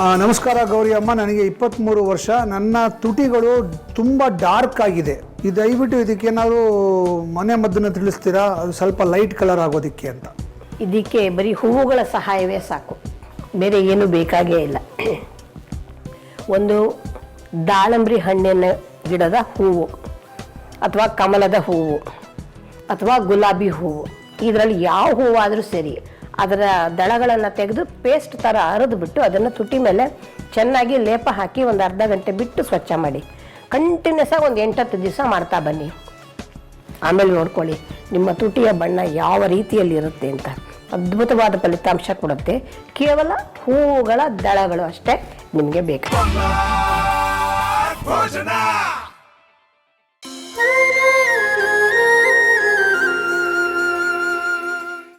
ನಮಸ್ಕಾರ ಗೌರಿ ಅಮ್ಮ, ನನಗೆ ಇಪ್ಪತ್ತ್ಮೂರು ವರ್ಷ. ನನ್ನ ತುಟಿಗಳು ತುಂಬ ಡಾರ್ಕ್ ಆಗಿದೆ. ಇದು ದಯವಿಟ್ಟು ಇದಕ್ಕೇನಾದ್ರು ಮನೆ ಮದ್ದನ್ನು ತಿಳಿಸ್ತೀರಾ? ಅದು ಸ್ವಲ್ಪ ಲೈಟ್ ಕಲರ್ ಆಗೋದಕ್ಕೆ ಅಂತ. ಇದಕ್ಕೆ ಬರೀ ಹೂವುಗಳ ಸಹಾಯವೇ ಸಾಕು. ಬೇರೆ ಏನು ಬೇಕಾಗೇ ಇಲ್ಲ. ಒಂದು ದಾಳಂಬ್ರಿ ಹಣ್ಣಿನ ಗಿಡದ ಹೂವು ಅಥವಾ ಕಮಲದ ಹೂವು ಅಥವಾ ಗುಲಾಬಿ ಹೂವು. ಇದರಲ್ಲಿ ಯಾವ ಹೂವಾದರೂ ಸರಿ. ಅದರ ದಳಗಳನ್ನು ತೆಗೆದು ಪೇಸ್ಟ್ ಥರ ಅರೆದು ಬಿಟ್ಟು ಅದನ್ನು ತುಟಿ ಮೇಲೆ ಚೆನ್ನಾಗಿ ಲೇಪ ಹಾಕಿ ಒಂದು ಅರ್ಧ ಗಂಟೆ ಬಿಟ್ಟು ಸ್ವಚ್ಛ ಮಾಡಿ. ಕಂಟಿನ್ಯೂಸ್ ಆಗಿ ಒಂದು ಎಂಟತ್ತು ದಿವಸ ಮಾಡ್ತಾ ಬನ್ನಿ. ಆಮೇಲೆ ನೋಡ್ಕೊಳ್ಳಿ, ನಿಮ್ಮ ತುಟಿಯ ಬಣ್ಣ ಯಾವ ರೀತಿಯಲ್ಲಿ ಇರುತ್ತೆ ಅಂತ. ಅದ್ಭುತವಾದ ಫಲಿತಾಂಶ ಕೊಡುತ್ತೆ. ಕೇವಲ ಹೂವುಗಳ ದಳಗಳು ಅಷ್ಟೇ ನಿಮಗೆ ಬೇಕು